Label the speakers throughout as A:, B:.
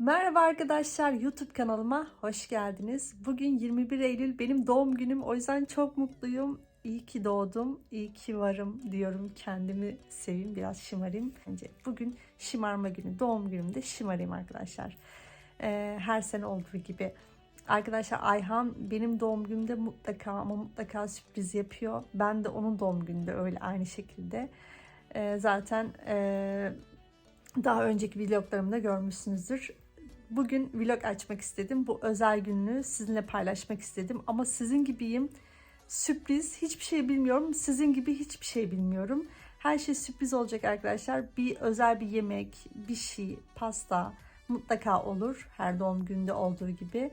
A: Merhaba arkadaşlar YouTube kanalıma hoş geldiniz. Bugün 21 Eylül benim doğum günüm o yüzden çok mutluyum. İyi ki doğdum, iyi ki varım diyorum. Kendimi seveyim, biraz şımarayım. Bence bugün şımarma günü, doğum günümde şımarayım arkadaşlar. Ee, her sene olduğu gibi. Arkadaşlar Ayhan benim doğum günümde mutlaka ama mutlaka sürpriz yapıyor. Ben de onun doğum gününde öyle aynı şekilde. Ee, zaten e, daha önceki vloglarımda görmüşsünüzdür. Bugün vlog açmak istedim. Bu özel gününü sizinle paylaşmak istedim. Ama sizin gibiyim. Sürpriz, hiçbir şey bilmiyorum. Sizin gibi hiçbir şey bilmiyorum. Her şey sürpriz olacak arkadaşlar. Bir özel bir yemek, bir şey, pasta mutlaka olur. Her doğum gününde olduğu gibi.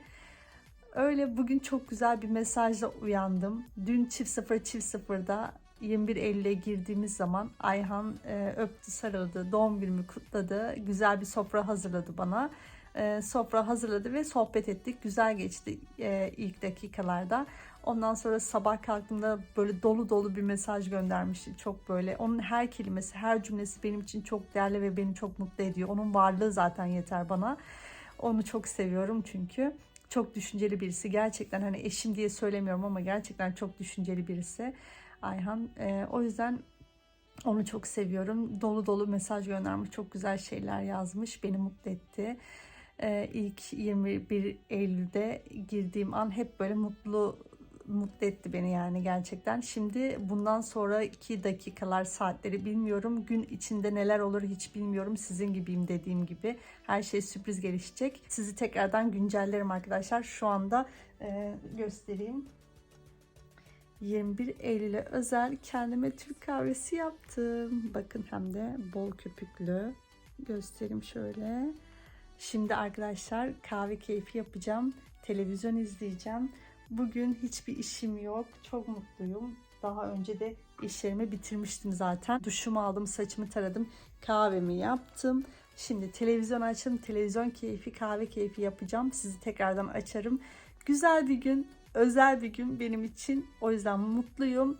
A: Öyle bugün çok güzel bir mesajla uyandım. Dün çift sıfır çift sıfırda 21 Eylül'e girdiğimiz zaman Ayhan e, öptü, sarıldı, doğum günümü kutladı. Güzel bir sofra hazırladı bana. E, sofra hazırladı ve sohbet ettik. Güzel geçti e, ilk dakikalarda. Ondan sonra sabah kalktığımda böyle dolu dolu bir mesaj göndermişti. Çok böyle onun her kelimesi, her cümlesi benim için çok değerli ve beni çok mutlu ediyor. Onun varlığı zaten yeter bana. Onu çok seviyorum çünkü çok düşünceli birisi. Gerçekten hani eşim diye söylemiyorum ama gerçekten çok düşünceli birisi. Ayhan. E, o yüzden onu çok seviyorum. Dolu dolu mesaj göndermiş. Çok güzel şeyler yazmış. Beni mutlu etti. E, ilk 21 Eylül'de girdiğim an hep böyle mutlu mutlu etti beni yani gerçekten. Şimdi bundan sonraki dakikalar, saatleri bilmiyorum. Gün içinde neler olur hiç bilmiyorum. Sizin gibiyim dediğim gibi. Her şey sürpriz gelişecek. Sizi tekrardan güncellerim arkadaşlar. Şu anda e, göstereyim. 21 Eylül'e özel kendime Türk kahvesi yaptım. Bakın hem de bol köpüklü. Göstereyim şöyle. Şimdi arkadaşlar kahve keyfi yapacağım. Televizyon izleyeceğim. Bugün hiçbir işim yok. Çok mutluyum. Daha önce de işlerimi bitirmiştim zaten. Duşumu aldım, saçımı taradım, kahvemi yaptım. Şimdi televizyon açın, televizyon keyfi, kahve keyfi yapacağım. Sizi tekrardan açarım. Güzel bir gün, özel bir gün benim için. O yüzden mutluyum.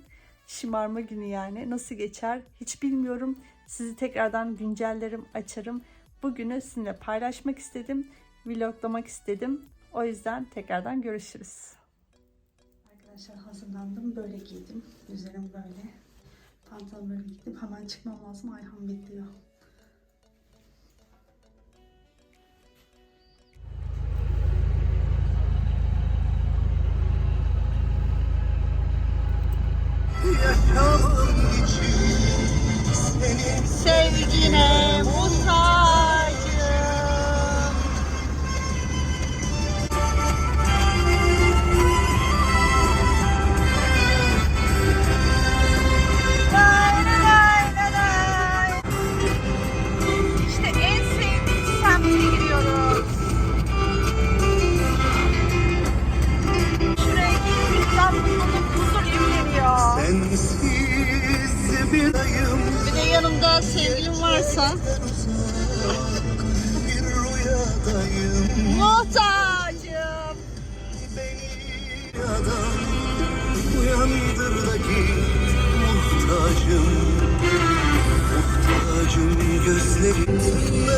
A: Şımarma günü yani. Nasıl geçer hiç bilmiyorum. Sizi tekrardan güncellerim, açarım. Bugünü sizinle paylaşmak istedim. Vloglamak istedim. O yüzden tekrardan görüşürüz. Arkadaşlar hazırlandım. Böyle giydim. Üzerim böyle. Pantolon böyle giydim. Hemen çıkmam lazım. Ayhan bekliyor.
B: Yaşamım için senin
A: Sevgine sevgilim varsa muhtacım.
B: uyandır da git muhtacım muhtacım gözlerimle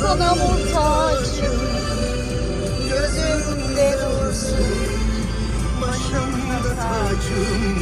A: Sana muhtacım.
B: gözümde dursun başımda tacım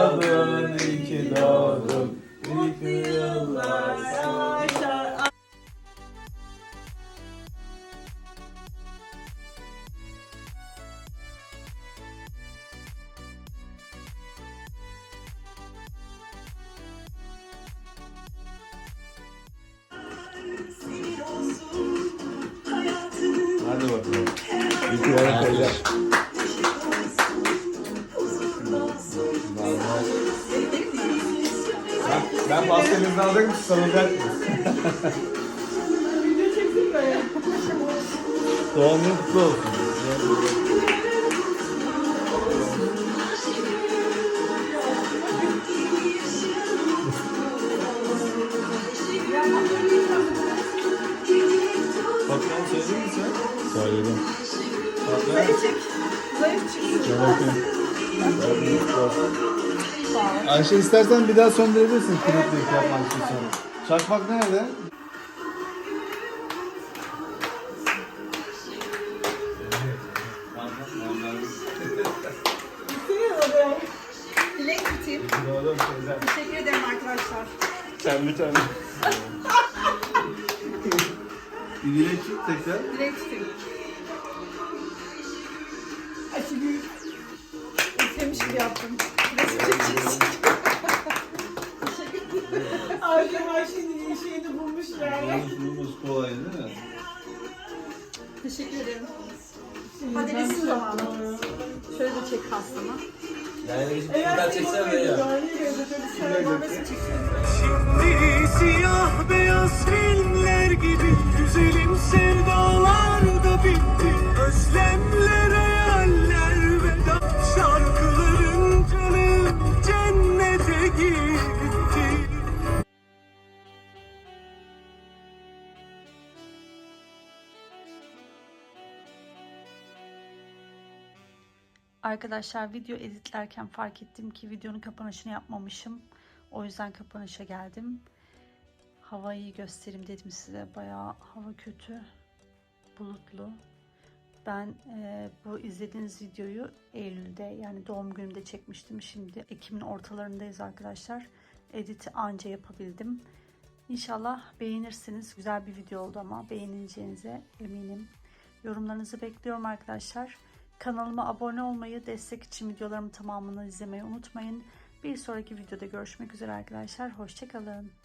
C: Hadi bakalım. Tane teyze. Ben, ben Ben pastanızı alacak mısın? Sanacak mısın? Doğum günün kutlu olsun. Ayşe istersen bir daha söndürebilirsin kilitlilik yapmak için sonra. Çakmak nerede?
D: Dilek tutayım. Teşekkür ederim arkadaşlar.
C: Sen bir tane. bir dilek tekrar.
D: Dilek tutayım. Açı gibi yaptım. Resim çekeceksin. Ayşem Ayşe'nin şeyini bulmuş yani.
C: Bulmamız kolay değil mi?
D: Teşekkür ederim. Hadi resim zamanı. Şöyle de çek hastama.
E: Yani çeksen ya.
D: Sen muhabbesi çekiyorsun.
B: Şimdi siyah beyaz filmler gibi Güzelim sevdalar da bitti Özlemler,
A: Arkadaşlar video editlerken fark ettim ki videonun kapanışını yapmamışım. O yüzden kapanışa geldim. Havayı göstereyim dedim size. Bayağı hava kötü. Bulutlu. Ben e, bu izlediğiniz videoyu Eylül'de yani doğum günümde çekmiştim. Şimdi Ekim'in ortalarındayız arkadaşlar. Editi anca yapabildim. İnşallah beğenirsiniz. Güzel bir video oldu ama beğeneceğinize eminim. Yorumlarınızı bekliyorum arkadaşlar. Kanalıma abone olmayı, destek için videolarımın tamamını izlemeyi unutmayın. Bir sonraki videoda görüşmek üzere arkadaşlar. Hoşçakalın.